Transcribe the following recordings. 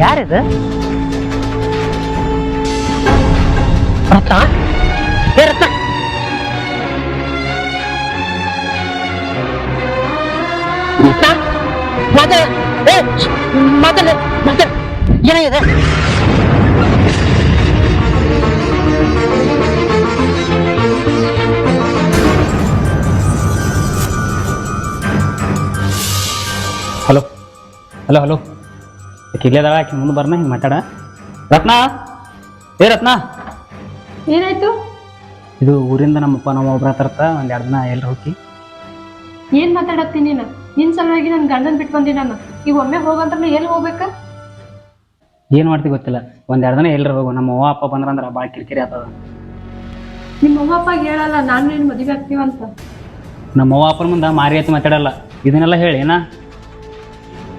ಯಾರಿದು ರತ್ನ ಏ ರತ್ನ ರತ್ನ ಮಾತಾಡ ಏ ಮಾತಾಡ ಮಾತಾಡ ಏನಾಗಿದೆ ಹಲೋ ಹಲೋ ಹಲೋ ಕಿರ್ಲೇದಾಳ ಆಕಿ ಮುಂದೆ ಬರ್ನ ಹಿಂಗೆ ಮಾತಾಡ. ರತ್ನ? ಏ ರತ್ನ? ಏನಾಯ್ತು? ಇದು ಊರಿಂದ ನಮ್ಮಪ್ಪ ನಮ್ಮ ಒಬ್ರ ತರ್ತ ಒಂದು ಎರಡು ದಿನ ಎಲ್ರು ಹೋಗಿ. ಏನ್ ಮಾತಾಡತ್ತೀನಿ ನೀನು? ನಿನ್ ಸಲುವಾಗಿ ನನ್ನ ಗಂಡನ್ ಬಿಟ್ಟು ಬಂದಿ ನಾನು. ಈಗ ಒಮ್ಮೆ ಹೋಗಂತ ಎಲ್ಲಿ ಹೋಗ್ಬೇಕ? ಏನು ಮಾಡ್ತೀವಿ ಗೊತ್ತಿಲ್ಲ. ಒಂದು ಎರಡು ದಿನ ಎಲ್ರು ಹೋಗು. ನಮ್ಮ ಅವ್ವ ಅಪ್ಪ ಬಂದ್ರಂದ್ರೆ ಭಾಳ ಕಿರಿಕಿರಿ ಆತದ ನಿಮ್ಮ ಅವ್ವ ಅಪ್ಪ ಹೇಳಲ್ಲ ನಾನು ನೀನ್ ಮದುವೆ ಆಗ್ತೀವಂತ. ನಮ್ಮ ಅವ್ವ ಅಪ್ಪನ ಮುಂದೆ ಮಾರಿ ಐತಿ ಮಾತಾಡಲ್ಲ. ಇದನ್ನೆಲ್ಲ ಹೇಳಿ ಏನಾ?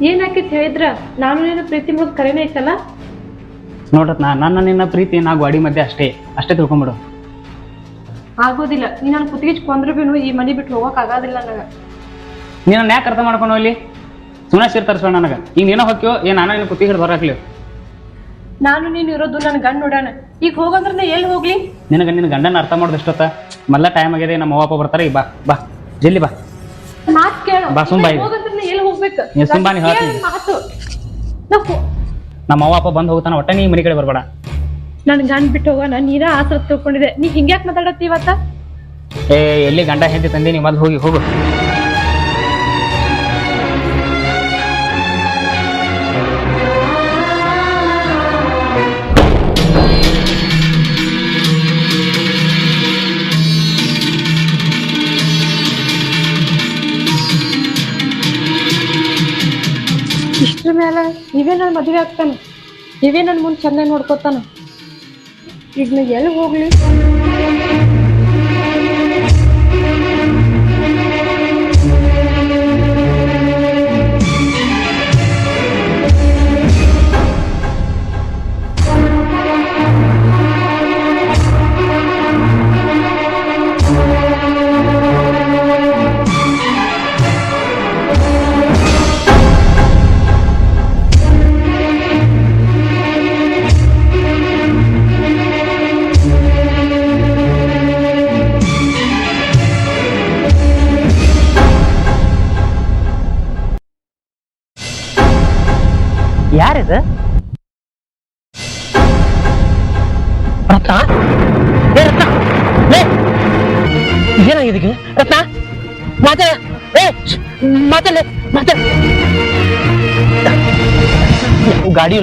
ಏನ್ ಹಾಕಿತ್ ಹೇಳಿದ್ರ? ನಾನು ನಿನ್ನ ಪ್ರೀತಿ ಮುಗಿದ್ ಕರೆನೇ ಐತಲ್ಲ? ನೋಡತ್ನ ನನ್ನ ನಿನ್ನ ಪ್ರೀತಿ ನಾ ಗಾಡಿ ಮಧ್ಯೆ ಅಷ್ಟೇ. ಅಷ್ಟೇ ತಿಳ್ಕೊಂಬಿಡು. ಆಗೋದಿಲ್ಲ. ನೀ ನಾನು ಕುತ್ತಿಗೆ ಕೊಂದ್ರೆ ಬಿನು ಈ ಮನೆ ಬಿಟ್ಟು ಹೋಗಕ್ ಆಗೋದಿಲ್ಲ ನನಗ. ನೀನು ಯಾಕೆ ಅರ್ಥ ಮಾಡ್ಕೊಂಡು ಅಲ್ಲಿ ಸುಮ್ಮನೆ ಸರ್ ನನಗೆ. ಈಗ ನೀನು ಹೊಕ್ಕಿಯೋ ಏ ನಾನು ನಿನ್ನ ಕುತ್ತಿಗೆ ಹಿಡಿದು ಹೊರಕ್ಲಿ ನಾನು ನೀನು ಇರೋದು ನನ್ನ ಗಂಡ ನೋಡೋಣ ಈಗ ಹೋಗಂದ್ರೆ ನಾ ಎಲ್ಲಿ ಹೋಗ್ಲಿ? ನಿನಗೆ ನಿನ್ನ ಗಂಡನ ಅರ್ಥ ಮಾಡೋದು ಎಷ್ಟೊತ್ತ? ಮಲ್ಲ ಟೈಮ್ ಆಗಿದೆ ನಮ್ಮ ಅವ್ವ ಅಪ್ಪ ಬರ್ತಾರೆ ಈಗ ಬಾ ಬಾ. ಜಲ್ದಿ ಬಾ. ಮಾತ್ ಕೇಳು. ಬಾ, ಸುಮ್ ಬಾ ಈಗ. ಹೋಗಂದ್ರೆ ನಾ ಎಲ್ಲಿ ಹೋಗ್ಬೇಕು? ನೀ ಸುಮ್ ಬಾ, ನೀ ಹೇಳ್ತೀನಿ. ಕೇಳ್ ಮಾತು. ನಮ್ಮ ಅವ್ವ ಅಪ್ಪ ಬಂದು ಹೋಗ್ತಾನ ಒಟ್ಟ ನೀ ಮನೆ ಕಡೆ ಬರಬೇಡ. ನನ್ ಗಂಡ ಬಿಟ್ಟು ಹೋಗೋಣ ನೀರ ಆಸರ ತಿಳ್ಕೊಂಡಿದೆ ನೀ ಹಿಂಗ್ಯಾಕ್ ಮಾತಾಡತ್ತಿ ಇವತ್ತ? ಏ ಎಲ್ಲಿ ಗಂಡ ಹೆಂಡತಿ ತಂದಿ ನೀ ಮೊದ್ಲು ಹೋಗಿ ಹೋಗು. ಇಷ್ಟ್ರ ಮೇಲೆ ಇವೇ ನನ್ನ ಮದುವೆ ಆಗ್ತಾನೆ. ಇವೇ ನನ್ನ ಮುಂದೆ ಚೆನ್ನಾಗಿ ನೋಡ್ಕೋತಾನ. ಈಗ ನಾ ಎಲ್ಲಿ ಹೋಗ್ಲಿ? ಗಾಡಿ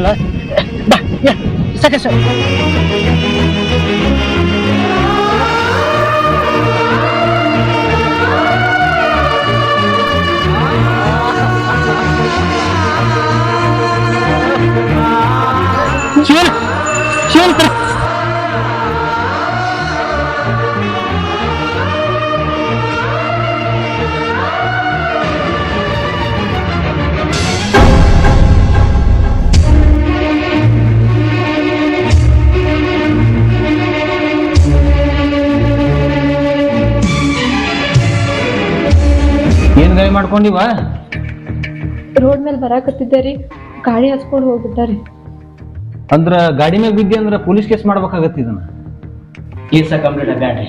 ಮಾಡ್ಕೊಂಡಿವ ರೋಡ್ ಮೇಲೆ ಬರಾಕತ್ತಿದ್ದೆ ರೀ. ಗಾಡಿ ಹಚ್ಕೊಂಡು ಹೋಗ್ಬಿಟ್ಟಾರಿ ಅಂದ್ರ ಗಾಡಿ ಮ್ಯಾಗ ಬಿದ್ದಿ ಅಂದ್ರ ಪೊಲೀಸ್ ಕೇಸ್ ಮಾಡ್ಬೇಕಾಗತ್ತೆ ಇದನ್ನ? ಕೇಸ ಕಂಪ್ಲೀಟ್ ಬ್ಯಾಡ್ರಿ.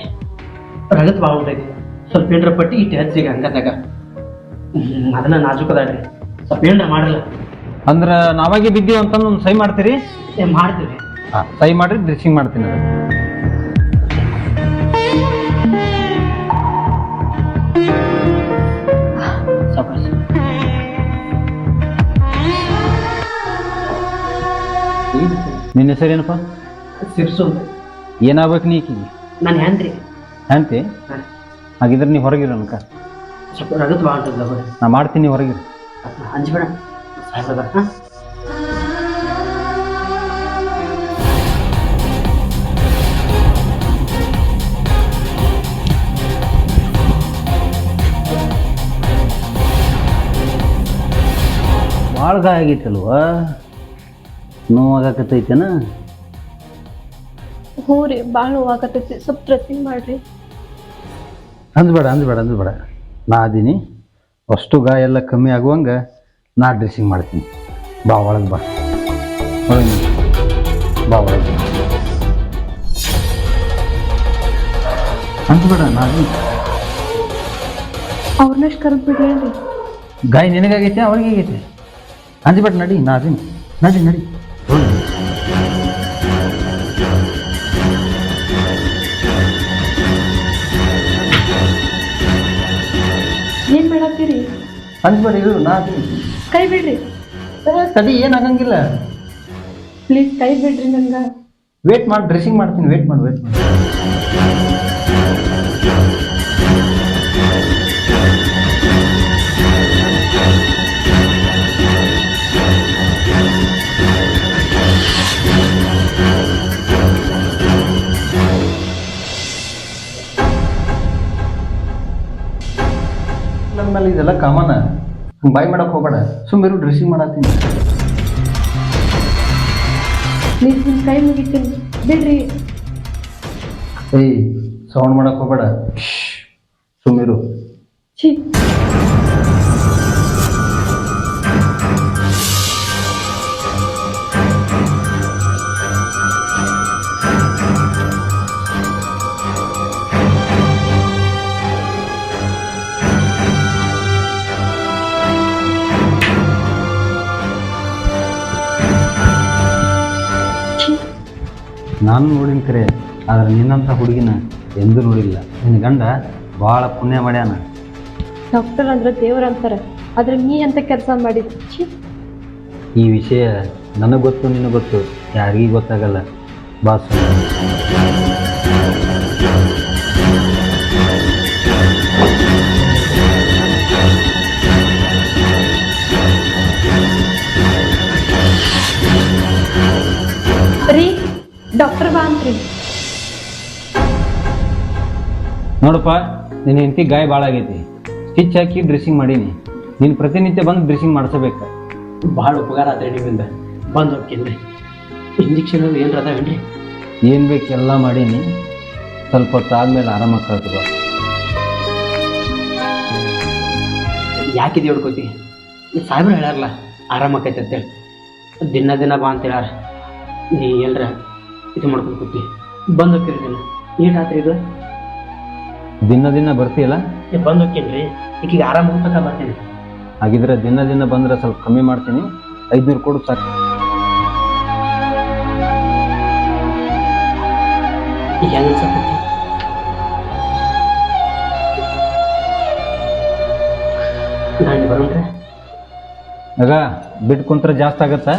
ರಗತ್ ಉಂಟೈತಿ ಸ್ವಲ್ಪ ಏನ್ರ ಪಟ್ಟಿ ಇಟ್ಟು ಹಚ್ಚಿಗೆ ಹಂಗದಾಗ. ಅದನ್ನ ನಾಜುಕದಾಡ್ರಿ ಸ್ವಲ್ಪ ಏನ್ರ ಮಾಡಲ್ಲ. ಅಂದ್ರ ನಾವಾಗೆ ಬಿದ್ದೀವಿ ಅಂತಂದು ಒಂದು ಸೈ ಮಾಡ್ತೀರಿ? ಏ ಮಾಡ್ತೀವಿ ಸೈ ಮಾಡ್ರಿ ಡ್ರೆಸ್ಸಿಂಗ್ ಮಾಡ್ತೀನಿ ಅದು. ನಿನ್ನ ಹೆಸರೇನಪ್ಪ ಸಿರ್ಸು. ಏನಾಗ್ಬೇಕು ನೀ ಈಕಿಗೆ? ನಾನು ಹ್ಯಾಂದ್ರಿ ಹ್ಯಾಂತಿ ಹಾಗಿದ್ರೆ ನೀ ಹೊರಗಿರು ಅನ್ಕ. ಸ್ವಲ್ಪ ರಗತ್ ನಾ ಮಾಡ್ತೀನಿ ಹೊರಗಿರು. ಹಂಚ್ಬೇಡ. ಸಾಯ್ಬದ ಹಾಂ? ಭಾಳ ಗಾಯ ಆಗೈತಲ್ವ ನೋವಾಗತ್ತೈತೇನ ಹ್ಞೂ ರೀ ಭಾಳ ನೋವಾಗತ್ತೈತಿ ಸ್ವಲ್ಪ ಡ್ರೆಸ್ಸಿಂಗ್ ಮಾಡಿರಿ. ಅಂದ್ಬೇಡ ಅಂದ್ಬೇಡ ಅಂದ್ಬೇಡ. ನಾ ಅದೀನಿ. ಅಷ್ಟು ಗಾಯ ಎಲ್ಲ ಕಮ್ಮಿ ಆಗುವಂಗ ನಾ ಡ್ರೆಸ್ಸಿಂಗ್ ಮಾಡ್ತೀನಿ. ಬಾ ಒಳಗೆ ಬಾ. ಒಳಗೆ ಬಾ ಒಳಗೆ ಅಂದ್ಬೇಡ ನಾನು ಅವ್ರನ್ನಷ್ಟು ಕರೆದು ಬಿಡ್ಲೇನ್ರಿ ಗಾಯ ನಿನಗಾಗೈತೆ ಅವ್ರಿಗೆ ಆಗೈತೆ ಅಂದ್ಬೇಡ ನಡಿ ನಾ ಅದೀನಿ. ನಡಿ ನಡಿ. ಅಂದ್ಬೇಡ ಇದು ನಾ ಕೈ ಬಿಡ್ರಿ. ತಡಿ ಏನಾಗಂಗಿಲ್ಲ ಪ್ಲೀಸ್ ಕೈ ಬಿಡ್ರಿ ನಂಗೆ. ವೇಟ್ ಮಾಡಿ ಡ್ರೆಸ್ಸಿಂಗ್ ಮಾಡ್ತೀನಿ ವೇಟ್ ಮಾಡಿ ವೇಟ್ ಮಾಡಿ. ಇದೆಲ್ಲ ಕಾಮನ್. ಬಾಯ್ ಮಾಡಕ್ ಹೋಗ್ಬೇಡ. ಸುಮ್ಮನೆ ಡ್ರೆಸ್ಸಿಂಗ್ ಮಾಡತ್ತೀನಿ. ಪ್ಲೀಸ್ ಟೈಮ್ ಕೈ ಮುಗಿತೀನಿ. ಬಿಡ್ರಿ. ಏಯ್ ಸೌಂಡ್ ಮಾಡಕ್ ಹೋಗಬೇಡ. ಸುಮ್ಮಿರು ಛೀ. ನಾನು ನೋಡಿನ ಕರೆ ಆದ್ರೆ ನಿನ್ನಂಥ ಹುಡುಗಿನ ಎಂದೂ ನೋಡಿಲ್ಲ. ನಿನ್ನ ಗಂಡ ಭಾಳ ಪುಣ್ಯ ಮಾಡ್ಯಾನ. ಡಾಕ್ಟರ್ ಅಂದ್ರೆ ದೇವ್ರ ಅಂತಾರೆ ಆದ್ರೆ ನೀ ಅಂತ ಕೆಲಸ ಮಾಡಿದ್? ಛೀ. ಈ ವಿಷಯ ನನಗೆ ಗೊತ್ತು ನಿನಗೆ ಗೊತ್ತು ಯಾರಿಗೂ ಗೊತ್ತಾಗಲ್ಲ. ಬಾ ಡಾಕ್ಟರ್ ಬಾ ಅಂತ್ರಿ ನೋಡಪ್ಪ ನಿನ್ನ ಹೆಂಡತಿ ಗಾಯ ಭಾಳ ಆಗೈತಿ. ಸ್ಟಿಚ್ ಹಾಕಿ ಡ್ರೆಸ್ಸಿಂಗ್ ಮಾಡೀನಿ. ನೀನು ಪ್ರತಿನಿತ್ಯ ಬಂದು ಡ್ರೆಸ್ಸಿಂಗ್ ಮಾಡಿಸಬೇಕು. ಭಾಳ ಉಪಕಾರ ಆತ್ರಿ ನಿಮ್ಮಿಂದ. ಬಂದು ಹೋಗ್ತೀನಿ ಇಂಜೆಕ್ಷನ್ ಅದು ಏನ್ರ ಅದಾವೇನ್ರಿ? ಏನು ಬೇಕು ಎಲ್ಲ ಮಾಡೀನಿ. ಸ್ವಲ್ಪ ಹೊತ್ತು ಆದಮೇಲೆ ಆರಾಮಾಗಿ ಕಳ್ತದ ಯಾಕಿದೆ ಹೊಡ್ಕೋತಿ ಸಾಹೇಬ್ರು ಹೇಳ್ಯಾರಲ್ಲ ಆರಾಮಾಗೈತೆ ಅಂತೇಳಿ ದಿನ ದಿನ ಬಾ ಅಂತ ಹೇಳಾರ ನೀ ಎಲ್ರ ಇದು ಮಾಡ್ಕೊಂಡು ಕೂತಿ ಬಂದು ಹೋಗ್ತೀರಿ ದಿನ ಏಟ್ ಆತ್ರಿ ಇದು? ದಿನ ದಿನ ಬರ್ತೀಯಲ್ಲ? ಏ ಬಂದು ಹೋಗ್ತೀನಿ ಈಗೀಗ ಆರಾಮ ಹೋಗ್ತಕ್ಕ ಬರ್ತೀನಿ ಹಾಗಿದ್ರೆ ದಿನ ದಿನ ಬಂದ್ರೆ ಸ್ವಲ್ಪ ಕಮ್ಮಿ ಮಾಡ್ತೀನಿ. ಐದುನೂರು ಕೊಡು ಸಾಕು. ಈಗ ಹೆಂಗೆ ಅನ್ಸತ್ತೈತಿ ನಾನು ಬರೋಣ್ರೆ. ಆಗ ಬಿಟ್ಟು ಕುಂತ್ರೆ ಜಾಸ್ತಿ ಆಗತ್ತಾ?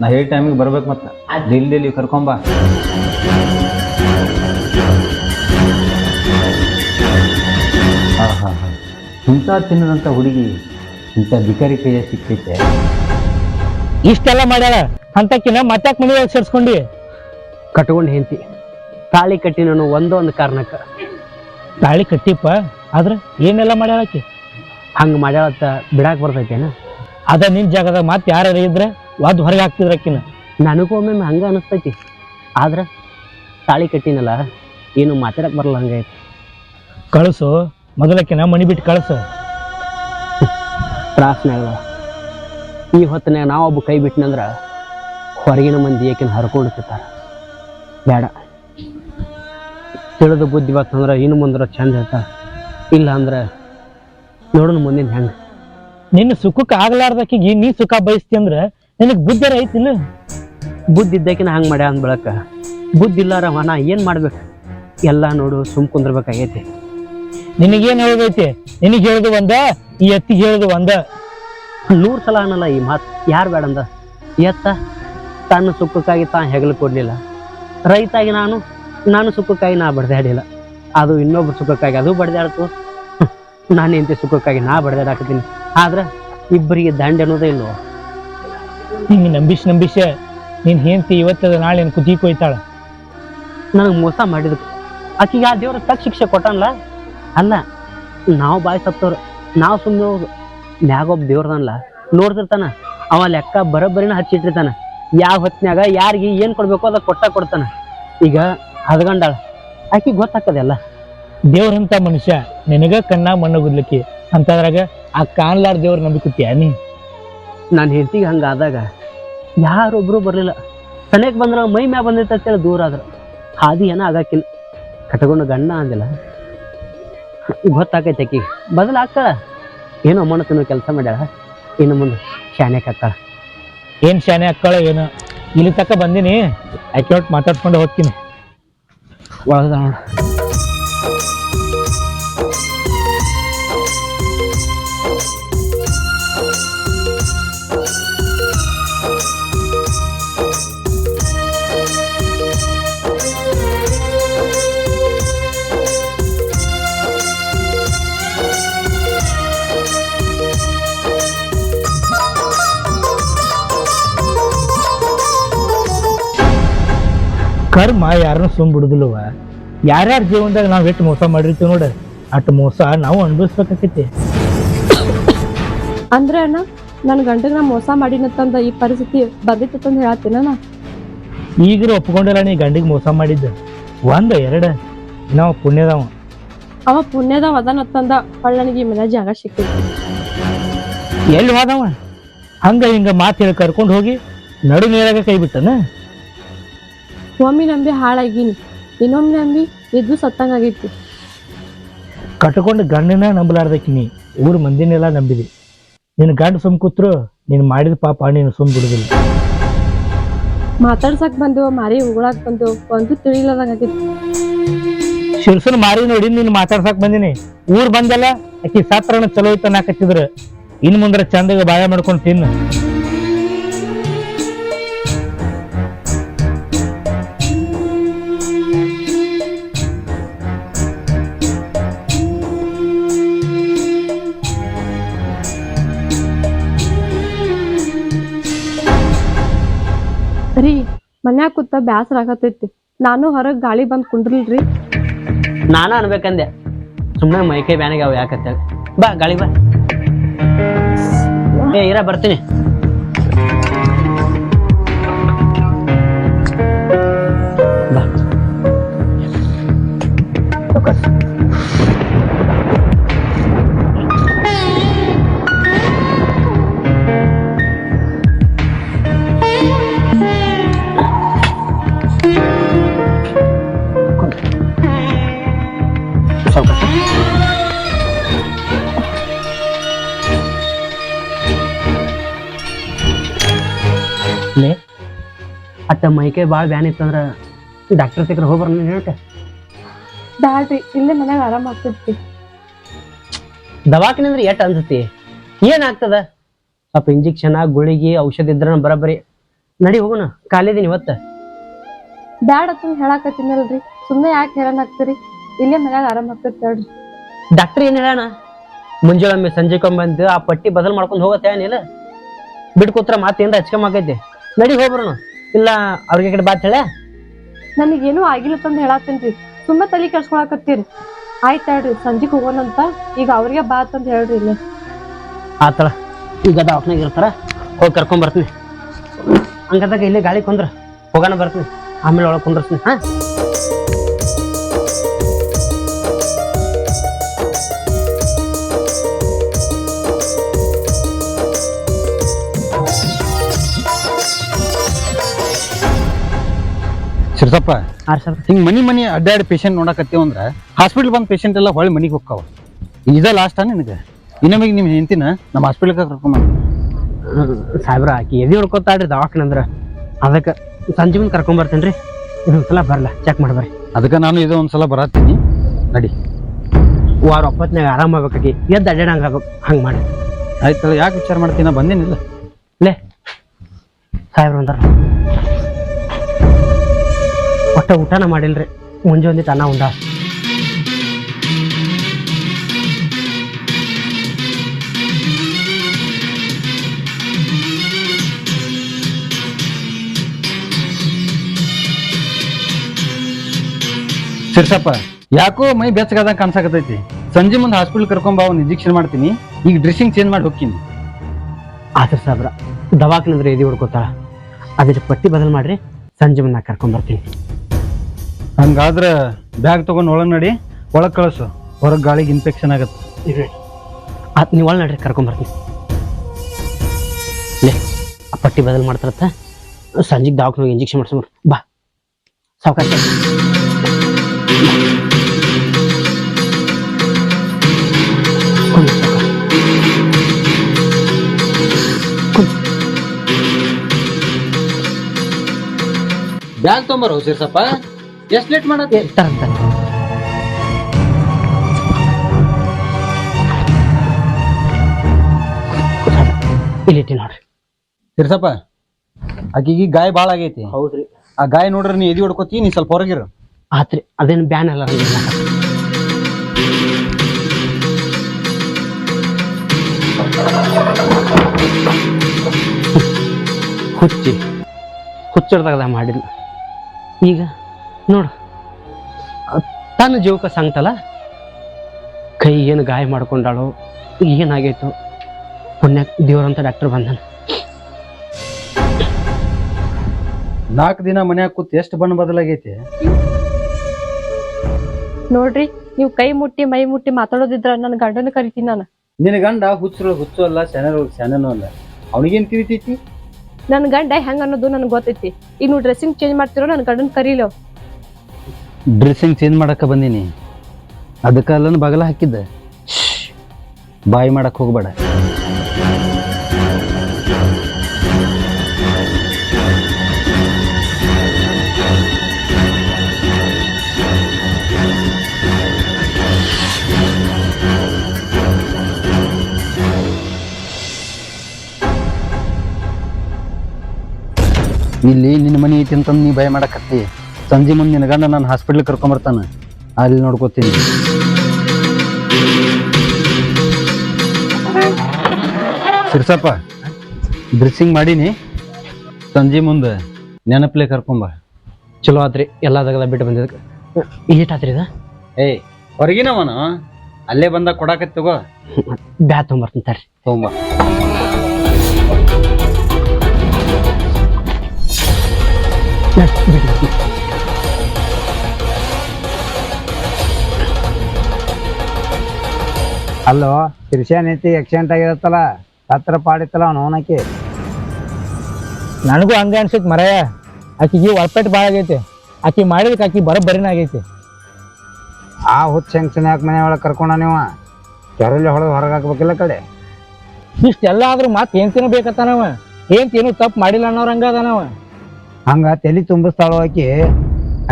ನಾ ಹೇಳಿ ಟೈಮಿಗೆ ಬರ್ಬೇಕು ಮತ್ತೆ. ಡೈಲಿ ಇಲ್ಲಿ ಕರ್ಕೊಂಬ ಹಾಂ ಹಾಂ ಹಾಂ. ಇಂಥ ತಿನ್ನದಂಥ ಹುಡುಗಿ ಇಂಥ ಬಿಕಾರಿ ಕೈಯ ಸಿಕ್ಕೈತೆ. ಇಷ್ಟೆಲ್ಲ ಮಾಡ್ಯಾಳ? ಅಂತಕ್ಕಿನ ಮತ್ತಾಕ್ ಮನೆ ಸೇರಿಸ್ಕೊಂಡು? ಕಟ್ಕೊಂಡು ಹೆಂತಿ ತಾಳಿ ಕಟ್ಟಿ ನಾನು ಒಂದೊಂದು ಕಾರಣಕ್ಕೆ. ತಾಳಿ ಕಟ್ಟಿಪ್ಪ ಆದ್ರೆ ಏನೆಲ್ಲ ಮಾಡ್ಯಾಳಕ್ಕೆ ಹಂಗೆ ಮಾಡ್ಯಾಳತ್ತ ಬಿಡಾಕ್ ಬರ್ತೈತೇನ? ಅದ ನಿನ್ನ ಜಾಗದಾಗ ಮತ್ತೆ ಯಾರು ಇದ್ರೆ ವಾದ್ ಹೊರಗೆ ಹಾಕ್ತಿದ್ರ ಆಕಿನ ನನಗೂ ಒಮ್ಮೊಮ್ಮೆ ಹಂಗೆ ಅನಿಸ್ತೈತಿ. ಆದ್ರೆ ತಾಳಿ ಕಟ್ಟಿನಲ್ಲ ಏನು ಮಾತಾಡಕ್ ಬರಲ್ಲ ಹಂಗೈತಿ ಕಳಿಸು ಮೊದಲಕ್ಕಿನ ಮಣಿ ಬಿಟ್ಟು ಕಳಿಸು. ತ್ರಾಸ್ನಾಗ ಈ ಹೊತ್ತಿನಾಗ ನಾವೊಬ್ಬ ಕೈ ಬಿಟ್ನಂದ್ರ ಹೊರಗಿನ ಮಂದಿ ಏಕಿನ ಹರ್ಕೊಂಡಿರ್ತಾರ ಬೇಡ. ತಿಳಿದು ಬುದ್ಧಿ ಬತ್ತಂದ್ರೆ ಇನ್ನು ಮುಂದ್ರ ಚಂದ ಇರ್ತ ಇಲ್ಲ ಅಂದ್ರೆ ನೋಡೋಣ ಮುಂದಿನ ಹೆಂಗೆ. ನಿನ್ನ ಸುಖಕ್ಕೆ ಆಗ್ಲಾರ್ದಕ್ಕಿಗೆ ನೀ ಸುಖ ಬಯಸ್ತಿ ಅಂದ್ರ ನಿನಗ್ ಬುದ್ಧಿ ಐತಿಲ್ಲ ಬುದ್ಧಿ ಇದ್ದಕ್ಕಿನ ಹಂಗೆ ಮಾಡ್ಯ ಅಂದ್ ಬೆಳಕ ಬುದ್ಧಿ ಇಲ್ಲಾರ ಮನ ಏನು ಮಾಡ್ಬೇಕು? ಎಲ್ಲ ನೋಡು ಸುಮ್ ಕುಂದ್ರಬೇಕಾಗೈತಿ. ನಿನಗೇನು ಹೇಳ್ದೈತಿ? ನಿನಗೆ ಹೇಳುದು ಒಂದ ಈ ಎತ್ತಿಗೆ ಹೇಳುದು ಒಂದ. ನೂರು ಸಲ ಅನ್ನಲ್ಲ ಈ ಮಾತು ಯಾರು ಬೇಡಂದ ಎತ್ತ? ತನ್ನ ಸುಖಕ್ಕಾಗಿ ತಾನು ಹೆಗಲು ಕೊಡ್ಲಿಲ್ಲ. ರೈತಾಗಿ ನಾನು ನಾನು ಸುಖಕ್ಕಾಗಿ ನಾ ಬಡ್ದಾಡಿಲ್ಲ ಅದು ಇನ್ನೊಬ್ರು ಸುಖಕ್ಕಾಗಿ ಅದು ಬಡ್ದಾಡ್ತು. ನಾನು ಎಂತ ಸುಖಕ್ಕಾಗಿ ನಾ ಬಡ್ದಾಡಾಕತ್ತೀನಿ. ಆದ್ರೆ ಇಬ್ಬರಿಗೆ ದಂಡ ಅನ್ನೋದೇ ಇಲ್ವೋ? ಹಿಂಗ್ ನಂಬಿಸಿ ನಂಬಿಸೆ ನೀನು ಹೆಂಡತಿ ಇವತ್ತದ ನಾಳೆ ಕುದಿ ಕೊಯ್ತಾಳ. ನನಗೆ ಮೋಸ ಮಾಡಿದ್ರು ಆಕಿಗೆ ಆ ದೇವ್ರ ತಕ್ಕ ಶಿಕ್ಷೆ ಕೊಟ್ಟನಲ್ಲ? ಅಲ್ಲ ನಾವು ಬಾಯಿ ಸತ್ತವ್ರು ನಾವು ಸುಮ್ಮನೆ ಹೋಗು ಮ್ಯಾಗೊಬ್ಬ ದೇವ್ರದಲ್ಲ ನೋಡ್ತಿರ್ತಾನ. ಅವ ಲೆಕ್ಕ ಬರೋಬ್ಬರಿನ ಹಚ್ಚಿಟ್ಟಿರ್ತಾನ. ಯಾವ ಹೊತ್ನ್ಯಾಗ ಯಾರಿಗೆ ಏನು ಕೊಡ್ಬೇಕು ಅದ ಕೊಟ್ಟ ಕೊಡ್ತಾನ. ಈಗ ಹದಗಂಡಾಳ. ಆಕಿ ಗೊತ್ತಾಕದೆಲ್ಲ ದೇವ್ರಂತ ಮನುಷ್ಯ ನಿನಗ ಕಣ್ಣ ಮಣ್ಣು ಗುದ್ಲಿಕ್ಕೆ. ಅಂತದ್ರಾಗ ಆ ಕಾಣ್ಲಾರ ದೇವ್ರ ನಂಬಿಕೆ ನೀ? ನಾನು ಹೆಂಡತಿಗೆ ಹಂಗೆ ಯಾರೊಬ್ರು ಬರಲಿಲ್ಲ. ತಲೆಗೆ ಬಂದ್ರ ಮೈ ಮ್ಯಾ ಬಂದೈತೆ ಅಂತೇಳಿ ದೂರ ಆದ್ರು. ಹಾದಿ ಏನೋ ಆಗಕ್ಕಿಲ್ಲ. ಕಟ್ಕೊಂಡು ಗಂಡ ಅಂದಿಲ್ಲ. ಗೊತ್ತಾಕೈತೆ ಆಕಿ. ಬದಲಾಗ್ತಾಳ ಏನೋ ಮಣ್ಣು ಕೆಲಸ ಮಾಡ್ಯಾಳ. ಇನ್ನು ಮುಂದೆ ಶಾನೆ ಹಾಕ್ತಾಳ. ಏನು ಶಾನೆ ಅಕ್ಕಳ ಏನು. ಇಲ್ಲಿ ತಕ್ಕ ಬಂದಿನಿ. ಆಕೆ ಒಟ್ಟು ಮಾತಾಡ್ಕೊಂಡು ಹೋಗ್ತೀನಿ. ಒಳಗದ ನೋಡ. ಕರ್ಮ ಯಾರನ್ನ ಸುಮ್ ಬಿಡುದಿಲ್ಲವ ಯಾರ್ಯಾರ ಜೀವನದಾಗ ನಾವು ಎಷ್ಟು ಮೋಸ ಮಾಡಿರ್ತೀವಿ ನೋಡ ಅಷ್ಟು ಮೋಸ ನಾವು ಅನುಭವಿಸ್ಬೇಕಾಕೈತಿ ಅಂದ್ರೆ ಅಣ್ಣ ನನ್ನ ಗಂಡಗ್ ನಾ ಮೋಸ ಮಾಡಿನತ್ತಂದ ಈ ಪರಿಸ್ಥಿತಿ ಬಂದಿತ್ತಂದ ಹೇಳ್ತೀನ ಈಗ ಈಗರ ಒಪ್ಕೊಂಡಿಲ್ಲ ನೀ ಗಂಡಿಗೆ ಮೋಸ ಮಾಡಿದ್ದ. ಒಂದ ಎರಡ ನಾವು ಪುಣ್ಯದವ. ಅವ ಪುಣ್ಯದ ಅದನ್ನತ್ತಂದ ನನಗೆ ಈ ಮನೆ ಜಾಗ ಸಿಕ್ಕಿತ್ತು ಎಲ್ಲಿ ಹೋದವ? ಹಂಗ ಹಿಂಗ ಮಾತು ಹೇಳಿ ಕರ್ಕೊಂಡು ಹೋಗಿ ನಡು ನೀರಾಗ ಕೈ ಬಿಟ್ಟನ? ಒಮ್ಮೆ ನಂಬಿ ಹಾಳಾಗೀನಿ. ಇನ್ನೊಮ್ಮೆ ನಂಬಿ ಇದ್ದು ಸತ್ತಂಗಾಗಿತ್ತು ಕಟ್ಕೊಂಡು ಗಂಡನ ನಂಬಲಾರ್ದಕ್ಕಿನಿ. ಊರ್ ಮಂದಿನೆಲ್ಲ ನಂಬಿದಿ. ನಿನ್ನ ಗಂಡ ಸುಮ್ ಕೂತ್ರು ನೀನು ಮಾಡಿದ ಪಾಪ ನೀನು ಸುಮ್ ಬಿಡುದಿಲ್ಲ. ಮಾತಾಡ್ಸಕ್ ಬಂದು ಮಾರಿ ಉಗುಳಾಕ್ ಬಂದು ಒಂದು ತಿಳಿಲದಂಗಾಗೈತಿ ಶಿರ್ಸನ್ ಮಾರಿ ನೋಡಿ ನೀನು ಮಾತಾಡ್ಸಕ್ ಬಂದಿನಿ. ಊರ್ ಬಂದಲ್ಲ ಅಕ್ಕಿ ಸಾತ್ರ ಚಲೋ ಐತ ನಾಕತ್ತಿದ್ರು ಇನ್ ಮುಂದ್ರ ಚಂದಗ ಬಾಯ ಮಾಡ್ಕೊಂಡು ತಿನ್ನು. ಮನ್ಯಾಗ ಕೂತ ಬ್ಯಾಸರ ಆಗತೈತಿ ನಾನು ಹೊರಗ್ ಗಾಳಿ ಬಂದ್ ಕುಂಡ್ರಲ್ರಿ ನಾನು ಅನ್ಬೇಕಂದೆ. ಸುಮ್ಮನೆ ಮೈಕೈ ಬ್ಯಾನಿಗೆ ಅವು ಯಾಕಂತೇಳಿ. ಬಾ, ಗಾಳಿ ಬಾ. ಏ, ಇರ, ಬರ್ತೀನಿ. ಅತ್ತ ಮೈಕೈ ಭಾಳ ಬ್ಯಾನ್ ಇತ್ತಂದ್ರ ಡಾಕ್ಟರ್ ಸಿಕ್ಕರೆ ಹೋಗ್ಬರ ನೀನು ಹೇಳ್ತೆ. ಬ್ಯಾಡ್ರಿ ಇಲ್ಲೇ ಮನ್ಯಾಗ ಆರಾಮ್ ಆಗ್ತೈತಿ ದವಾಖಾನೆ ಅಂದ್ರೆ ಎಟ್ ಅನ್ಸತಿ ಏನಾಗ್ತದ? ಅಪ್ಪ ಇಂಜೆಕ್ಷನ್ ಗುಳಿಗೆ ಔಷಧ ಇದ್ರ ಬರಬರಿ ನಡಿ ಹೋಗೋಣ ಕಾಲಿದೀನಿ ಇವತ್ತ. ಬ್ಯಾಡ ಅಂತ ಹೇಳಾಕತ್ತಿನಲ್ರಿ ಸುಮ್ಮನೆ ಯಾಕೆ ಹೇಳನ್ ಆಗ್ತೀರಿ? ಇಲ್ಲೇ ಮನ್ಯಾಗ ಆರಾಮ್ ಆಗ್ತೈತಿ ಹೇಳ್ರಿ. ಡಾಕ್ಟರ್ ಏನ್ ಹೇಳಣ ಮುಂಜಾನೊಮ್ಮೆ ಸಂಜೆಕೊಮ್ಮೆ ಆ ಪಟ್ಟಿ ಬದಲ್ ಮಾಡ್ಕೊಂಡು ಹೋಗತ್ತೆ ಏನಿಲ್ಲ ಬಿಟ್ಕೋತ್ರ ಮಾತೇನ್ರ ಹಚ್ಕಮ್ ಆಗೈತಿ ನಡಿ ಹೋಗ್ಬರೋಣ ಇಲ್ಲ ಅವ್ರಿಗೆ ಕಡೆ ಬಾತ್ ಹೇಳ. ನನಗೇನು ಆಗಿಲ್ಲ ತಂದ್ ಹೇಳತ್ತೇನ್ರಿ ತುಂಬಾ ತಲೆ ಕೆಡ್ಸ್ಕೊಳಕತ್ತೀರಿ. ಆಯ್ತ ಹೇಳ್ರಿ ಹೋಗೋಣ ಹೋಗೋಣಂತ. ಈಗ ಅವ್ರಿಗೆ ಬಾತ್ ಅಂತ ಹೇಳ್ರಿ ಇಲ್ಲ. ಆತಳ ಈಗ ದವಾಖಾನೆಗೆ ಇರ್ತಾರ ಹೋಗಿ ಕರ್ಕೊಂಡ್ ಬರ್ತೀನಿ. ಹಂಗದಾಗ ಇಲ್ಲೇ ಗಾಳಿ ಕುಂದ್ರ ಹೋಗೋಣ ಬರ್ತೀನಿ. ಆಮೇಲೆ ಒಳಗೆ ಕುಂದ್ರಸ್ತೀನಿ ಹಾ? ಸರ್ ಹಿಂಗ್ ಮನಿ ಮನಿ ಅಡ್ಡಾಡಿ ಪೇಷಂಟ್ ನೋಡಕತ್ತೀವಿ ಅಂದ್ರ ಹಾಸ್ಪಿಟಲ್ ಬಂದ್ ಪೇಷಂಟ್ ಎಲ್ಲ ಹೊಳ್ಳಿ ಮನಿಗೆ ಹೋಗ್ತಾವ ಇದ ಲಾಸ್ಟ್ ನಿನಗೆ? ಇನ್ನೊಮ್ಮಿಗೆ ನಿಮ್ ಹೆಂತಿನ ನಮ್ಮ ಹಾಸ್ಪಿಟಲ್ ಕರ್ಕೊಂಡ್ ಸಾಹೇಬ್ರ ಆಕಿ ಎದಿ ಹೊಡ್ಕೊತಾಡ್ರಿ ದವಾಖಾನೆ ಅಂದ್ರ. ಅದಕ್ಕೆ ಸಂಜೆ ಮುಂದೆ ಕರ್ಕೊಂಡ್ ಬರ್ತೀನಿ ರೀ ಇದೊಂದ್ಸಲ ಬರಲ್ಲ ಚೆಕ್ ಮಾಡ್ಬಾರಿ ಅದಕ್ಕೆ ನಾನು ಇದು ಒಂದ್ಸಲ ಬರತ್ತೀನಿ. ನಡಿ. ವಾರ ಒಪ್ಪತ್ನಾಗ ಆರಾಮ ಆಗ್ಬೇಕಾಗಿ ಎದ್ದು ಅಡ್ಡಾಡಂಗ ಆಗ್ಬೇಕು ಹಂಗೆ ಮಾಡಿ. ಆಯ್ತಲ್ಲ ಯಾಕೆ ವಿಚಾರ ಮಾಡ್ತೀನಿ? ನಾ ಬಂದೇನಿಲ್ಲ. ಲೇ ಸಾಹೇಬ್ರ ಅಂದಾರ ಒಟ್ಟ ಊಟನ ಮಾಡಿಲ್ರಿ. ಮುಂಜಾನೆ ಅನ್ನ ಉಂಡ. ಶಿರ್ಸಪ್ಪ ಯಾಕೋ ಮೈ ಬೆಚ್ಚಗಾದಂಗ ಕಾಣಿಸಕತೈತಿ ಸಂಜೆ ಮುಂದೆ ಹಾಸ್ಪಿಟಲ್ ಕರ್ಕೊಂಬ ಅವ್ನು ಇಂಜೆಕ್ಷನ್ ಮಾಡ್ತೀನಿ. ಈಗ ಡ್ರೆಸ್ಸಿಂಗ್ ಚೇಂಜ್ ಮಾಡಿ ಹೋಗ್ತೀನಿ. ಆಸರ್ ಸಾಬ್ರಾ ದವಾಖಾನೆ ಅಂದ್ರೆ ಎದಿ ಹೊಡ್ಕೋತಾಳ. ಅದಕ್ಕೆ ಪಟ್ಟಿ ಬದಲ್ ಮಾಡ್ರಿ ಸಂಜೆ ಮುಂದೆ ನಾ ಕರ್ಕೊಂಡ್ ಬರ್ತೀನಿ. ಹಂಗಾದ್ರೆ ಬ್ಯಾಗ್ ತಗೊಂಡು ಒಳಗ್ ನಡಿ ಒಳಗ್ ಕಳಿಸು. ಹೊರಗೆ ಗಾಳಿಗೆ ಇನ್ಫೆಕ್ಷನ್ ಆಗತ್ತೆ. ಆತ್ ನೀವು ಒಳ ನಡ್ರಿ ಕರ್ಕೊಂಬರ್ತೀನಿ ಲೇ ಆ ಪಟ್ಟಿ ಬದಲು ಮಾಡ್ತಾರತ್ತ? ಸಂಜೆಗೆ ದವಾಖಾನೆ ಇಂಜೆಕ್ಷನ್ ಮಾಡ್ಸ್ಕೊಂಬರ್ ಬಾ. ಸಾವ್ಕಾಶ. ಬ್ಯಾಗ್ ತೊಂಬರೋ ಸಿರ್ಸಪ್ಪ ಎಷ್ಟ್ ಲೇಟ್ ಮಾಡೋದು ಏ, ಇಲ್ಲಿಟ್ಟಿ ನೋಡ್ರಿ. ಆಕಿಗೆ ಗಾಯ ಭಾಳ ಆಗೈತಿ. ಹೌದ್ರಿ. ಆ ಗಾಯ ನೋಡ್ರಿ ನೀ ಎದಿ ಹೊಡ್ಕೋತಿ ನೀ ಸ್ವಲ್ಪ ಹೊರಗಿರು ಆತ್ರಿ ಅದೇನು ಬ್ಯಾನ್ ಅಲ್ಲ. ಹುಚ್ಚಿ ಹುಚ್ಚರ್ದಾಗ ಮಾಡಿದ್ನ. ಈಗ? ನೋಡು. ತನ್ನ ಜೀವಕ್ಕೆ ಸಂಗತಲ್ಲ? ಕೈ ಏನು ಗಾಯ ಮಾಡ್ಕೊಂಡಾಳು ಏನಾಗೈತು. ಪುಣ್ಯ ದೇವ್ರಂತ ಡಾಕ್ಟರ್ ಬಂದನ. ನಾಲ್ಕು ದಿನ ಮನ್ಯಾಗ ಕೂತ್ ಎಷ್ಟು ಬಣ್ಣ ಬದಲಾಗೈತಿ? ನೋಡ್ರಿ ನೀವು ಕೈ ಮುಟ್ಟಿ ಮೈ ಮುಟ್ಟಿ ಮಾತಾಡೋದಿದ್ರ ನನ್ನ ಗಂಡನ ಕರಿತೀನಿ ನಾನು. ನಿನ್ನ ಗಂಡ ಹುಚ್ಚರು ಹುಚ್ಚು ಅಲ್ಲ ಸೆನರು ಸೆನನು ಅಲ್ಲ. ಅವನಿಗೇನ್ ತಿಳಿತೈತಿ ನನ್ನ ಗಂಡ ಹೆಂಗ ಅನ್ನೋದು ನನಗೆ ಗೊತ್ತೈತಿ. ಈಗ ನೀವು ಡ್ರೆಸ್ಸಿಂಗ್ ಚೇಂಜ್ ಮಾಡ್ತಿರೋ ನನ್ನ ಗಂಡನ ಕರೀಲೋ. ಡ್ರೆಸ್ಸಿಂಗ್ ಚೇಂಜ್ ಮಾಡಕ್ಕೆ ಬಂದೀನಿ? ಅದಕ್ಕೆ ಬಗಲ ಹಾಕಿದ್ದೆ. ಬಾಯಿ ಮಾಡಕ್ಕೆ ಹೋಗ್ಬೇಡ. ಇಲ್ಲಿ ನಿನ್ನ ಮನೆ ಐತಿ ಅಂತಂದು ನೀ ಭಯ ಮಾಡಕತ್ತಿ. ಸಂಜೆ ಮುಂದೆ ನಿನಗಂಡ ಗಂಡ ನಾನು ಹಾಸ್ಪಿಟ್ಲಿಗೆ ಕರ್ಕೊಂಬರ್ತಾನೆ ಅಲ್ಲಿ ನೋಡ್ಕೋತೀನಿ. ಸಿರ್ಸಪ್ಪ ಡ್ರೆಸ್ಸಿಂಗ್ ಮಾಡೀನಿ. ಸಂಜೆ ಮುಂದೆ ನೆನಪಲೆ ಕರ್ಕೊಂಬ ಚಲೋ ಆತ್ರಿ ಎಲ್ಲ ದಗದ ಬಿಟ್ಟು ಬಂದಿದ್ದಕ್ಕೆ. ಏಟ್ ಆತ್ರಿ ಇದು? ಏಯ್ ಹೊರಗಿನವನು? ಅಲ್ಲೇ ಬಂದಾಗ ಕೊಡಾಕತ್ ತಗೋ. ಬ್ಯಾ ತೊಗೊಂಬರ್ತೀನಿ ತರ್ರಿ. ತಗೊಂಬ. ಬಿಟ್ಟು ಅಲ್ಲೋ ತಿರ್ಸ್ಯಾನ್ ಐತಿ ಆಕ್ಸಿಡೆಂಟ್ ಆಗಿರತ್ತಲ್ಲ ಹತ್ರ ಪಾಡಿತ್ತಲ್ಲ ಅವ್ನು ಅವನಕಿ ನನಗೂ ಹಂಗೆ ಅನ್ಸುತ್ತೆ ಮರಯ ಆಕಿಗೆ ಒಳಪೆಟ್ಟು ಭಾಳ ಆಗೈತಿ. ಆಕಿ ಮಾಡಿದಕ್ಕೆ ಆಕಿ ಬರೋಬ್ಬರಿನ ಆಗೈತಿ. ಆ ಹುಚ್ಚ ಸಂಕ್ಷನ್ ಯಾಕೆ ಮನೆ ಒಳಗೆ ಕರ್ಕೊಂಡ ನೀವ? ಕೆರಲ್ಲಿ ಹೊಡೆದು ಹೊರಗೆ ಹಾಕ್ಬೇಕಿಲ್ಲ ಕಡೆ. ಇಷ್ಟೆಲ್ಲ ಆದ್ರೂ ಮತ್ತೆ ಏನ್ತಿನೂ ಬೇಕತ್ತಾನವ ಏನ್ತೇನು ತಪ್ಪು ಮಾಡಿಲ್ಲ ಅನ್ನೋರು ಹಂಗ ಅದಾನವ ಹಂಗ ತಲೆ ತುಂಬಿಸ್ತಾಳು ಆಕಿ.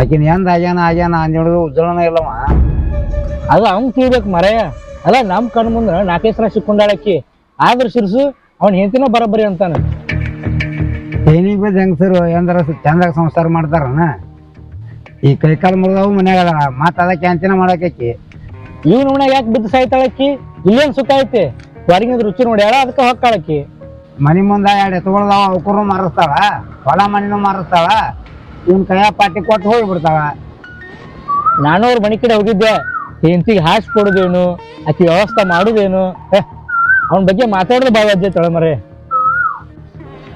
ಆಕಿನ ಎಂದ ಆಗ್ಯಾನ ಆಗ್ಯಾನ ಅಂದೇಳಿದ್ರು ಉಜ್ಜಳನ ಇಲ್ಲವ. ಅದು ಅವ್ನ್ ತಿಳ್ಬೇಕು ಮರಯ ಅಲ್ಲ ನಮ್ಮ ಕಣ್ ಮುಂದೆ ನಾಲ್ಕೈದು ಸಲ ಸಿಕ್ಕೊಂಡಾಳ ಆಕಿ ಆದ್ರ ಸಿರ್ಸು ಅವ್ನ ಹೆಂತಿನ ಬರೋಬ್ಬರಿ ಅಂತಾನ. ಏನಿಗೆ ಬಿದ್ದ ಹೆಂಗಸರು ಎಂದ್ರ ಚಂದಾಗ ಸಂಸಾರ ಮಾಡ್ತಾರನ? ಈ ಕೈಕಾಲು ಮುರಿದವು ಮನ್ಯಾಗ ಅದಾಳ ಮತ್ತೆ ಅದಕ್ಕೆ ಕ್ಯಾಂತಿನ ಮಾಡಾಕಿ ಇವ್ ನೋಡ ಯಾಕೆ ಬಿದ್ದು ಸಾಯ್ತಾಳಕ್ಕಿ? ಇಲ್ಲೇನ್ ಸುಖ ಐತಿ? ಹೊರಗಿನ ರುಚಿ ನೋಡ್ಯಾಳ ಅದಕ್ಕೆ ಹೊಕ್ಕಾಳಕ್ಕಿ. ಮನಿ ಮುಂದ ಎರಡು ಎತ್ಕೊಳ್ದಾವ ಅವಕರು ಮಾರಿಸ್ತಾಳ ಹೊಲ ಮನಿನೂ ಮಾರಿಸ್ತಾಳ ಇವನ್ ಕೈಯ ಪಾಟಿ ಕೊಟ್ಟು ಹೋಗ್ಬಿಡ್ತಾಳ. ನಾನು ಅವ್ರ ಮನಿ ಕಡೆ ಹೋಗಿದ್ದೆ. ಹೆಂಡತಿಗೆ ಹಾಸ್ ಕೊಡೋದೇನು ಆಕೆ ವ್ಯವಸ್ಥೆ ಮಾಡೋದೇನು? ಅವನ ಬಗ್ಗೆ ಮಾತಾಡೋದು ಭಾಳ ಅಜ್ಜೆ ತೊಳಮರೆ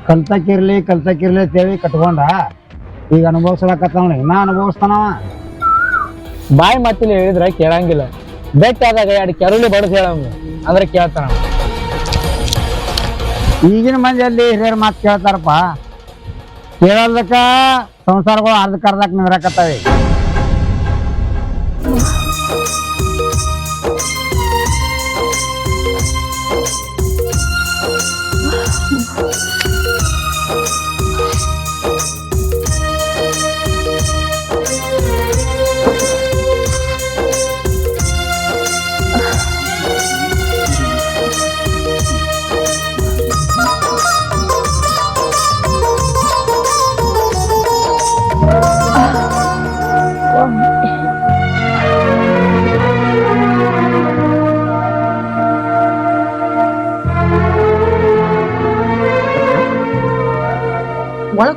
ಕಲ್ತಕ್ಕಿರ್ಲಿ ಕಲ್ತಕ್ಕಿರ್ಲಿ ಅಂತೇಳಿ ಕಟ್ಕೊಂಡ. ಈಗ ಅನುಭವಿಸ್ಲಕತ್ತವನ ಇನ್ನ ಅನುಭವಿಸ್ತಾನವ ಬಾಯಿ ಮಾತಿಲಿ ಹೇಳಿದ್ರೆ ಕೇಳಂಗಿಲ್ಲ. ಬೆಟ್ಟ ಆದಾಗ ಎರಡು ಕೆರಳಿ ಬಡದು ಹೇಳಂಗ ಅಂದ್ರೆ ಕೇಳ್ತಾನ. ಈಗಿನ ಮಂದಿಯಲ್ಲಿ ಹಿರಿಯರ ಮಾತು ಕೇಳ್ತಾರಪ್ಪ. ಕೇಳಲ್ದಕ್ಕ ಸಂಸಾರಗಳು ಅರ್ಧಕ್ಕೆ ಅರ್ಧಕ್ಕೆ ನಿಂದ್ರಾಕತ್ತಾವೆ.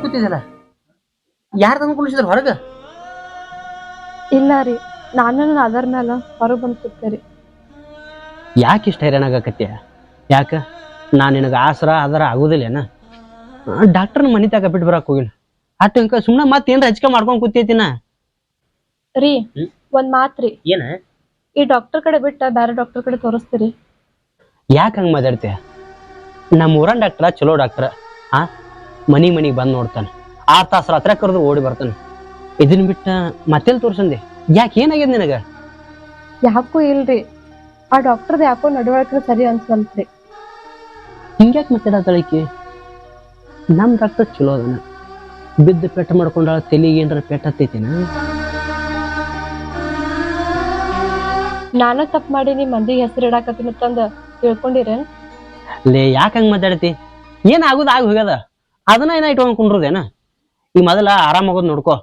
ಕೂತಿದ್ದಲ್ಲ? ಯಾರು ತಂದು ಕುಣಿಸಿದ್ರು ಹೊರಗೆ? ಇಲ್ಲ ರೀ ನಾನು ನನ್ನ ಅದರ ಮೇಲೆ ಹೊರಗೆ ಬಂದು ಕೂತೇರಿ ಯಾಕೆ ಇಷ್ಟ ಹೈರಾಣಾಗಕತ್ಯ ಯಾಕೆ? ನಾನು ನಿನಗೆ ಆಸರ ಅದರ ಆಗೋದಿಲ್ಲೇನ? ಡಾಕ್ಟರ್ನ ಮನೆ ತಗ ಬಿಟ್ಟು ಬರಕ್ಕೆ ಹೋಗಿಲ್ಲ. ಅಟ್ಟು ಅಂಕ ಸುಮ್ಮನೆ ಮತ್ತೆ ಏನ್ರ ಹಚ್ಕೆ ಮಾಡ್ಕೊಂಡು ಕೂತೈತಿನ ರೀ ಒಂದ್ ಮಾತ್ರಿ ಏನ? ಈ ಡಾಕ್ಟರ್ ಕಡೆ ಬಿಟ್ಟ ಬೇರೆ ಡಾಕ್ಟರ್ ಕಡೆ ತೋರಿಸ್ತೀರಿ. ಯಾಕೆ ಹಂಗ ಮಾತಾಡ್ತೀಯ? ನಮ್ಮ ಊರನ್ ಡಾಕ್ಟ್ರ ಚಲೋ ಡಾಕ್ಟ್ರ. ಆ ಮನಿ ಮನಿಗೆ ಬಂದು ನೋಡ್ತಾನೆ. ಆ ತಾಸು ರಾತ್ರಿ ಕರೆದು ಓಡಿ ಬರ್ತಾನೆ. ಇದನ್ನ ಬಿಟ್ಟ ಮತ್ತೆಲ್ಲಿ ತೋರ್ಸಂದೆ? ಯಾಕೆ ಏನಾಗ್ಯದ ನಿನಗ? ಯಾಕೂ ಇಲ್ರಿ. ಆ ಡಾಕ್ಟರ್ ಯಾಕೋ ನಡವಳಿಕೆ ಸರಿ ಅನ್ಸಲ್ತ್ರಿ. ಹಿಂಗ್ಯಾಕೆ ಮತ್ತೆ ಈಕಿ ನಮ್ಮ ಡಾಕ್ಟರ್ ಚಲೋ ಅದನ್ನ ಬಿದ್ದು ಪೆಟ್ಟ ಮಾಡ್ಕೊಂಡಾಳ ತಲೆಗೆ ಏನಾರ ಪೆಟ್ಟ ಹತ್ತೈತಿನ? ನಾನ ತಪ್ಪು ಮಾಡೀನಿ ಮಂದಿಗೆ ಹೆಸರು ಇಡಾಕತ್ತೀನಿ ಅಂತಂದ ತಿಳ್ಕೊಂಡಿರೇನ್? ಲೇ ಯಾಕೆ ಹಂಗೆ ಮಾತಾಡ್ತಿ? ಏನ್ ಆಗುದ ಆಗ ಹೋಗ್ಯದ? ಅದನ್ನ ಏನ ಇಟ್ಕೊಂಡ್ ಕುಂಡ್ರದೇನ? ಈ ಮೊದಲ ಆರಾಮಾಗೋದ್ ನೋಡ್ಕೋ.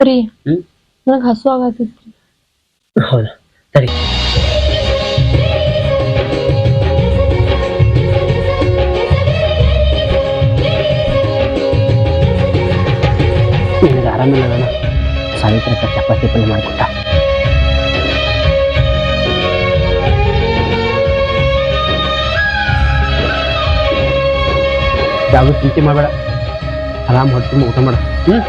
ರೀ ಹ್ಮ್? ನನಗ್ ಹಸು ಆಗತ್ತಿತ್ರಿ ಹೌದಾ? ಸರಿ. ನಿನಗೆ ಆರಾಮಿಲ್ಲ ನಾನು? ಸಾವಿತ್ರಕ್ಕ ಚಪಾತಿ ಪಲ್ಯ ಮಾಡಿಕೊಟ್ಟ. ಯಾವುದು ಚಿಂತೆ ಮಾಡಬೇಡ. ಆರಾಮ್ ಹೊಟ್ಟೆ ಊಟ ಮಾಡ. ಹ್ಮ್?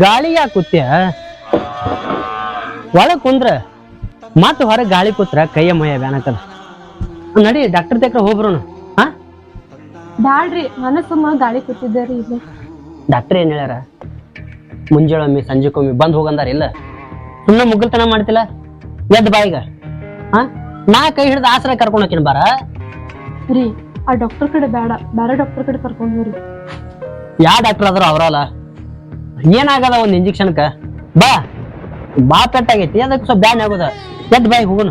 ಗಾಳಿ ಯಾಕೆ ಕೂತ್ಯ? ಒಳಗ್ ಕುಂದ್ರ. ಮತ್ ಹೊರಗೆ ಗಾಳಿ ಕೂತ್ರ ಕೈಯ ಮಯ ಬ್ಯಾನಕದ ನಡಿ ಡಾಕ್ಟರ್ ತಕ್ಕ ಹೋಗ್ಬರೋಣ. ಹಾ? ಬ್ಯಾಡ್ರಿ ಮನಸ್ಸಮ್ಮ ಗಾಳಿ ಕೂತಿದ್ದಾರೆ ಇಲ್ಲಿ. ಡಾಕ್ಟರ್ ಏನ್ ಹೇಳ್ಯಾರ? ಮುಂಜಾಳೊಮ್ಮೆ ಸಂಜೆಕೊಮ್ಮೆ ಬಂದ್ ಹೋಗಂದಾರ ಇಲ್ಲ? ಸುಮ್ಮನೆ ಮುಗ್ಗಲ್ತನ ಮಾಡ್ತಿಲ್ಲ? ಎದ್ ಬಾಯಿಗ? ಹಾ? ನಾ ಕೈ ಹಿಡಿದು ಆಸರ ಕರ್ಕೊಂಡು ಹೋಗ್ತೀನಿ ಬಾರ. ರೀ ಆ ಡಾಕ್ಟರ್ ಕಡೆ ಬೇಡ ಬೇರೆ ಡಾಕ್ಟರ್ ಕಡೆ ಕರ್ಕೊಂಡು ಹೋಗ್ರಿ. ಯಾ ಡಾಕ್ಟರ್ ಆದ್ರೂ ಅವರಲ್ಲ? ಏನಾಗದ ಒಂದ್ ಇಂಜೆಕ್ಷನ್ಕ ಬಾ. ಬಾ ಪೆಟ್ಟಾಗೈತಿ. ಅದಕ್ಕೆ ಸ್ವಲ್ಪ ಬ್ಯಾನ್ ಆಗೋದ. ಎದ್ ಬಾಯಿಗೆ ಹೋಗೋಣ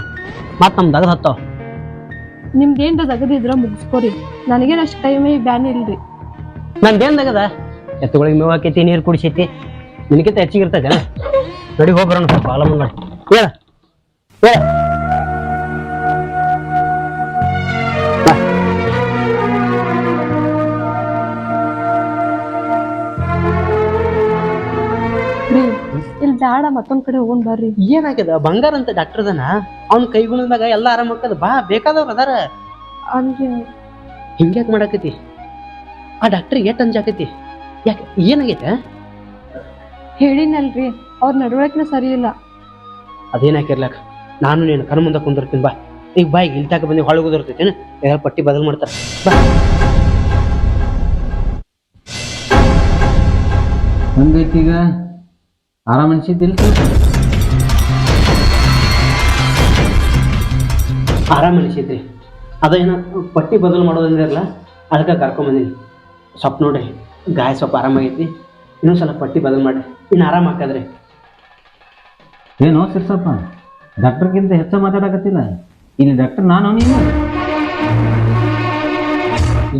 ಮತ್ ನಮ್ ದಗದ್ ಹತ್ತಾವ ನಿಮ್ಗೇನ್ರ ಜಗದಿದ್ರ ಮುಗಿಸ್ಕೋರಿ. ನನಗೇನು ಅಷ್ಟು ಟೈಮ್ ಬ್ಯಾನ್ ಇಲ್ರಿ. ನಂದೇನ್ದಾಗದ ಎತ್ತುಗಳಿಗೆ ಮೇವು ಹಾಕೈತಿ ನೀರು ಕುಡಿಸೈತಿ. ನಿನಗಿಂತ ಹೆಚ್ಚಿಗೆ ಇರ್ತೈತೆ ನಡಿ ಹೋಗ್ಬರೋಣ ಸ್ವಲ್ಪ ಆಲಮನ್ ಮಾಡಿ ಹೇಳ. ಹೇಳ. ಬ್ಯಾಡ ಮತ್ತೊಂದ್ ಕಡೆ ಹೋಗೋಣ ಬರ್ರಿ. ಏನಾಗ್ಯದ? ಬಂಗಾರ ಅಂತ ಡಾಕ್ಟರ್ ಅದನ? ಅವ್ನ ಕೈಗುಣದಾಗ ಎಲ್ಲ ಆರಾಮ ಆಕದ ಬಾ ಬೇಕಾದವ್ರ ಅದಾರ. ಹಂಗೆ. ಹಿಂಗ್ಯಾಕ್ ಮಾಡಾಕತಿ ಆ ಡಾಕ್ಟರ್ ಎಟ್ ಅಂಜಾಕತಿ ಯಾಕೆ ಏನಾಗೈತೆ? ಹೇಳಿನಲ್ರಿ ಅವ್ರ ನಡವಳಿಕೆನ ಸರಿ ಇಲ್ಲ. ಅದೇನಾಕಿರ್ಲಾಕ ನಾನು ನೀನು ಕಣ್ಣು ಮುಂದೆ ಕುಂದಿರ್ತೀನಿ ಬಾ. ಈಗ ಬಾಯ್ ಇಲ್ತಾಕ ಬಂದು ಹೊಳಗೆ ಉದುರ್ತೈತೇನ ಯಾರು ಪಟ್ಟಿ ಬದಲು ಮಾಡ್ತಾರೆ. ಬಾ. ಹಂಗೈತೀಗ ಈಗ? ಆರಾಮ್ ಅನ್ಸಿದ್ದಿಲ್ಲ ಆರಾಮ ಅನಿಸೈತ್ರಿ ಅದೇನ ಪಟ್ಟಿ ಬದಲು ಮಾಡೋದಂದಿರಲ್ಲ ಅದಕ್ಕೆ ಕರ್ಕೊಂಬಂದಿನಿ ಸ್ವಲ್ಪ ನೋಡ್ರಿ ಗಾಯ ಸ್ವಲ್ಪ ಆರಾಮಾಗೈತಿ. ಇನ್ನೊಂದು ಸಲ ಪಟ್ಟಿ ಬದಲು ಮಾಡಿ ಇನ್ನು ಆರಾಮ ಹಾಕದ್ರಿ. ಏನೋ ಸಿರ್ಸಪ್ಪ ಡಾಕ್ಟರ್ಗಿಂತ ಹೆಚ್ಚು ಮಾತಾಡಕತ್ತಿಲ್ಲ. ಇಲ್ಲಿ ಡಾಕ್ಟರ್ ನಾನು ನೀನು?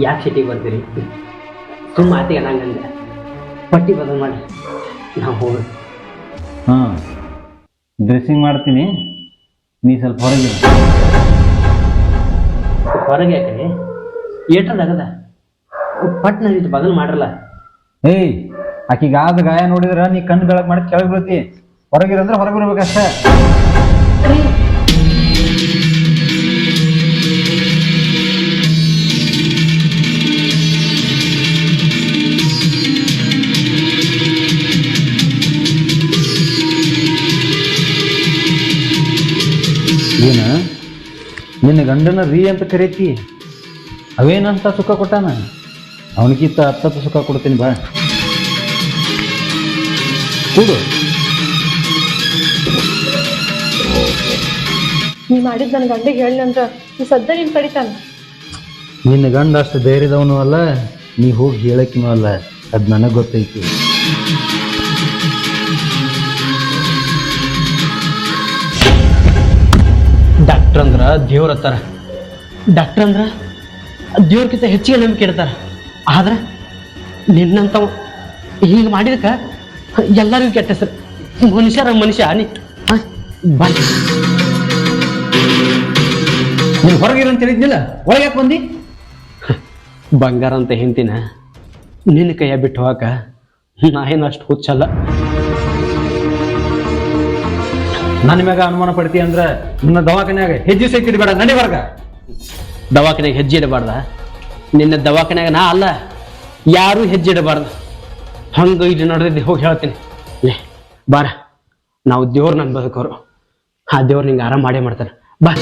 ಯಾಕೆ ಸಿಟಿಗೆ ಬರ್ತೀರಿ? ಸುಮ್ಮ ಮಾತಿಗೆ ಅನ್ನಂಗಂದೆ. ಪಟ್ಟಿ ಬದಲು ಮಾಡಿ ನಾವು ಹೋಗೋಣ ಹಾಂ. ಡ್ರೆಸ್ಸಿಂಗ್ ಮಾಡ್ತೀನಿ. ನೀ ಸ್ವಲ್ಪ ಹೊರಗೆ ಹೊರಗೆ ಯಾಕೆ ಏಟ್ರದಾಗದ ಪಟ್ನ ಇದು ಬದಲು ಮಾಡ್ರಲ್ಲ. ಏಯ್ ಆಕಿಗಾದ ಗಾಯ ನೋಡಿದ್ರೆ ನೀ ಕಣ್ಣು ಬೆಳಗ್ ಮಾಡಿ ಕೆಳಗೆ ಬೀಳ್ತಿ. ಹೊರಗಿರಂದ್ರೆ ಹೊರಗೆ ಬರ್ಬೇಕಷ್ಟೇ ನಿನ್ನ ಗಂಡನ ರೀ ಅಂತ ಕರೀತಿ. ಅವೇನಂತ ಸುಖ ಕೊಟ್ಟಾನ? ಅವನಿಗಿಂತ ಹತ್ತತ್ತು ಸುಖ ಕೊಡ್ತೀನಿ ಬಾ. ಕೂಡು. ನೀ ಮಾಡಿದ್ ನನ್ನ ಗಂಡಿಗೆ ಹೇಳಿ ಅಂತ ನೀ ಸದ್ಯ ನಿನ್ ಕಡಿತಾನ ನಿನ್ನ ಗಂಡ ಅಷ್ಟು ಧೈರ್ಯದವನು ಅಲ್ಲ ನೀ ಹೋಗಿ ಹೇಳಕ್ಕಿನೂ ಅಲ್ಲ ಅದು ನನಗೆ ಗೊತ್ತೈತಿ. ಡಾಕ್ಟರ್ ಅಂದ್ರೆ ದೇವ್ರ ಹತ್ತಾರ. ಡಾಕ್ಟರ್ ಅಂದ್ರೆ? ದೇವ್ರಕ್ಕಿಂತ ಹೆಚ್ಚಿಗೆ ನಂಬಿಕೆ ಇಡ್ತಾರ. ಆದ್ರೆ ನಿನ್ನಂತ ಹೀಗೆ ಮಾಡಿದಕ್ಕ ಎಲ್ಲರಿಗೂ ಕೆಟ್ಟ ಹೆಸರು. ಮನುಷ್ಯರ ಮನುಷ್ಯ ನೀ. ಹಾಂ ಬಾ. ನೀನು ಹೊರಗಿರೋ ಅಂತ ಹೇಳಿದ್ನಿಲ್ಲ ಒಳಗೆ ಯಾಕೆ ಬಂದಿ? ಬಂಗಾರ ಅಂತ ಹೆಂತಿನ ನಿನ್ನ ಕೈಯ ಬಿಟ್ಟು ಹೋಗಾಕ ನಾ ಏನು ಅಷ್ಟು ಹುಚ್ಚಲ್ಲ. ನನ್ನ ಮ್ಯಾಗ ಅನುಮಾನ ಪಡ್ತಿ ಅಂದ್ರೆ ನನ್ನ ದವಾಖಾನ್ಯಾಗ ಹೆಜ್ಜೆ ಇಡಬೇಡ, ನಡಿ ವರ್ಗ ದವಾಖಾನೆಗೆ ಹೆಜ್ಜೆ ಇಡಬಾರ್ದ? ನಿನ್ನ ದವಾಖಾನ್ಯಾಗ ನಾ ಅಲ್ಲ, ಯಾರೂ ಹೆಜ್ಜೆ ಇಡಬಾರ್ದು. ಹಂಗ ಇದು ನೋಡಿದ್ರೆ ಹೋಗಿ ಹೇಳ್ತೀನಿ. ಏ ಬಾರ. ನಾವು ದೇವ್ರು ನನ್ನ ಬದುಕೋರು ಆ ದೇವ್ರು ನಿಂಗೆ ಆರಾಮ ಮಾಡೇ ಮಾಡ್ತಾರೆ. ಬಾ.